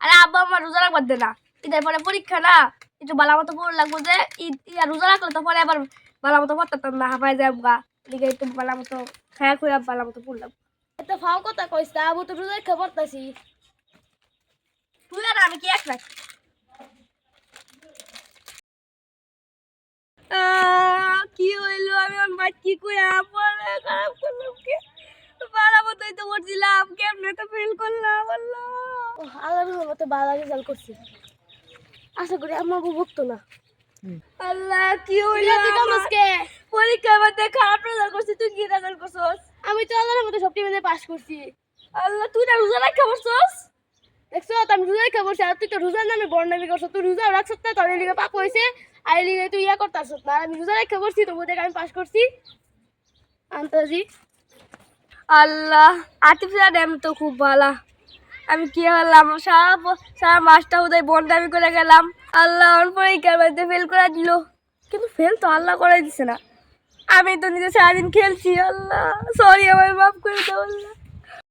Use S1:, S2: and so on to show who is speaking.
S1: আরে আব্বা আমার রোজা রাখবার দে না। ঈদের পরে পরীক্ষা না? একটু ভালো মতো পড়ে লাগবো যে ঈদ ইয়া রোজা রাখলে তো পরে আবার ভালো মতো পড়তাম না। হাফায় যাব গা এদিকে একটু ভালো মতো খায়া খুয়া ভালো মতো পড়লাম।
S2: এত ফাও কথা কইস তা আবু তো রোজা রেখে পড়তাছি
S1: তুই আর আমি কি এক রাখ কি হইল? আমি আমার কি কইয়া পরে খারাপ করলাম কি? তো কেমনে তো ফেল করলাম আল্লাহ।
S2: আল্লাহর মতো ভালো রেজাল্ট করছি। আশা করি আমার বউ না।
S1: আল্লাহ কি হইল?
S2: কামসকে
S1: পরীক্ষার মধ্যে খারাপ রেজাল্ট করছিস তুই কি রেজাল্ট করছস?
S2: আমি তো আল্লাহর মতো সবটি মিলে পাস করছি।
S1: আল্লাহ তুই না রোজা রাখা করছস?
S2: দেখছ আমি রোজাই খাব আর তুই তো রোজার নামে বর্ণামি করছ তুই রোজা রাখছ না তোর লিগে পাপ হয়েছে আর এই লিগে তুই ইয়া করতাস না। আমি রোজা রেখে করছি তো বোধহয় আমি পাস করছি। আন্তাজি।
S1: আল্লাহ আর্টিফিশিয়াল ড্যাম তো খুব ভালো। আমি কি হলাম? সারা সারা মাসটা উদয় বন্ডামি করে গেলাম। আল্লাহ আমার পরীক্ষার বাড়িতে ফেল করে দিল। কিন্তু ফেল তো আল্লাহ করে দিছে না। আমি তো নিজে সারাদিন খেলছি, আল্লাহ। সরি আমার মাফ করে দাও, আল্লাহ।